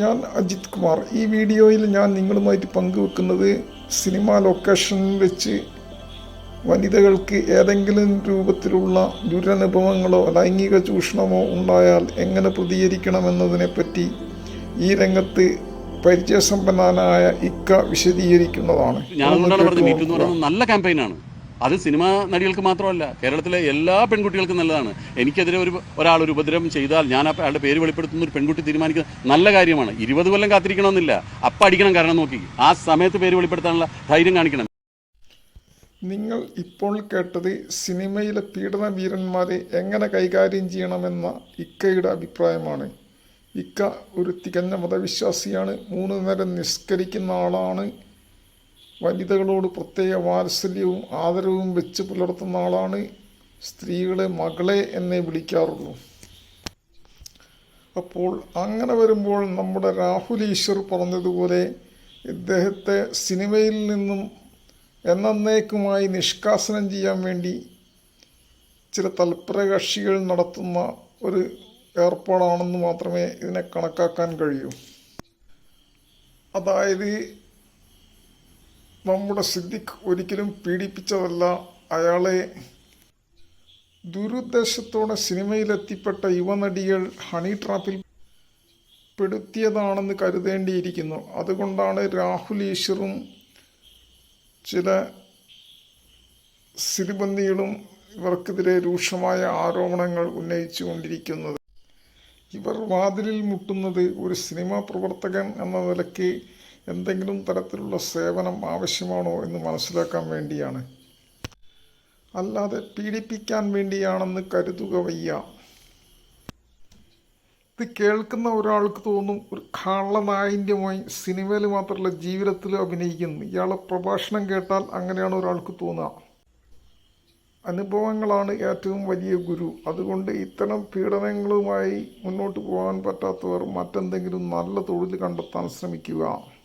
ഞാൻ അജിത് കുമാർ. ഈ വീഡിയോയിൽ ഞാൻ നിങ്ങളുമായിട്ട് പങ്കുവെക്കുന്നത് സിനിമ ലൊക്കേഷൻ വെച്ച് വനിതകൾക്ക് ഏതെങ്കിലും രൂപത്തിലുള്ള ദുരനുഭവങ്ങളോ ലൈംഗിക ചൂഷണമോ ഉണ്ടായാൽ എങ്ങനെ പ്രതികരിക്കണമെന്നതിനെപ്പറ്റി ഈ രംഗത്ത് പരിചയസമ്പന്നനായ ഇക്ക വിശദീകരിക്കുന്നതാണ്. നല്ല ക്യാമ്പയിനാണ് അത് സിനിമാ നടികൾക്ക് മാത്രമല്ല കേരളത്തിലെ എല്ലാ പെൺകുട്ടികൾക്കും നല്ലതാണ്. എനിക്കെതിരെ ഒരു ഒരാൾ ഒരു ഉപദ്രവം ചെയ്താൽ ഞാൻ അയാളുടെ പേര് വെളിപ്പെടുത്തുന്ന ഒരു പെൺകുട്ടി തീരുമാനിക്കുന്നത് നല്ല കാര്യമാണ്. ഇരുപത് കൊല്ലം കാത്തിരിക്കണമെന്നില്ല. അപ്പം അടിക്കണം കാരണം നോക്കി. ആ സമയത്ത് പേര് വെളിപ്പെടുത്താനുള്ള ധൈര്യം കാണിക്കണം. നിങ്ങൾ ഇപ്പോൾ കേട്ടത് സിനിമയിലെ പീഡന വീരന്മാരെ എങ്ങനെ കൈകാര്യം ചെയ്യണമെന്ന ഇക്കയുടെ അഭിപ്രായമാണ്. ഇക്ക ഒരു തികഞ്ഞ മതവിശ്വാസിയാണ്. മൂന്ന് നേരം നിസ്കരിക്കുന്ന ആളാണ്. വനിതകളോട് പ്രത്യേക വാത്സല്യവും ആദരവും വെച്ച് പുലർത്തുന്ന ആളാണ് സ്ത്രീകളെ മകളെ എന്നേ വിളിക്കാറുള്ളൂ. അപ്പോൾ അങ്ങനെ വരുമ്പോൾ നമ്മുടെ രാഹുൽ ഈശ്വർ പറഞ്ഞതുപോലെ ഇദ്ദേഹത്തെ സിനിമയിൽ നിന്നും എന്നേക്കുമായി നിഷ്കാസനം ചെയ്യാൻ വേണ്ടി ചില തൽപരകക്ഷികൾ നടത്തുന്ന ഒരു ഏർപ്പാടാണെന്ന് മാത്രമേ ഇതിനെ കണക്കാക്കാൻ കഴിയൂ. അതായത് നമ്മുടെ സിദ്ദിഖ് ഒരിക്കലും പീഡിപ്പിച്ചതല്ല. അയാളെ ദുരുദ്ദേശത്തോടെ സിനിമയിലെത്തിപ്പെട്ട യുവനടികൾ ഹണി ട്രാപ്പിൽ പെടുത്തിയതാണെന്ന് കരുതേണ്ടിയിരിക്കുന്നു. അതുകൊണ്ടാണ് രാഹുൽ ഈശ്വറും ചില സ്ഥിതിബന്ധികളും ഇവർക്കെതിരെ രൂക്ഷമായ ആരോപണങ്ങൾ ഉന്നയിച്ചു കൊണ്ടിരിക്കുന്നത് ഇവർ വാതിലിൽ മുട്ടുന്നത് ഒരു സിനിമാ പ്രവർത്തകൻ എന്ന നിലയ്ക്ക് എന്തെങ്കിലും തരത്തിലുള്ള സേവനം ആവശ്യമാണോ എന്ന് മനസ്സിലാക്കാൻ വേണ്ടിയാണ്. അല്ലാതെ പീഡിപ്പിക്കാൻ വേണ്ടിയാണെന്ന് കരുതുക വയ്യ. ഇത് കേൾക്കുന്ന ഒരാൾക്ക് തോന്നും ഒരു കള്ളനായിന്റെമായി സിനിമയിൽ മാത്രമല്ല ജീവിതത്തിലും അഭിനയിക്കുന്നു. ഇയാളെ പ്രഭാഷണം കേട്ടാൽ അങ്ങനെയാണ് ഒരാൾക്ക് തോന്നുക അനുഭവങ്ങളാണ് ഏറ്റവും വലിയ ഗുരു. അതുകൊണ്ട് ഇത്തരം പീഡനങ്ങളുമായി മുന്നോട്ട് പോകാൻ പറ്റാത്തവർ മറ്റെന്തെങ്കിലും നല്ല തൊഴിൽ കണ്ടെത്താൻ ശ്രമിക്കുക.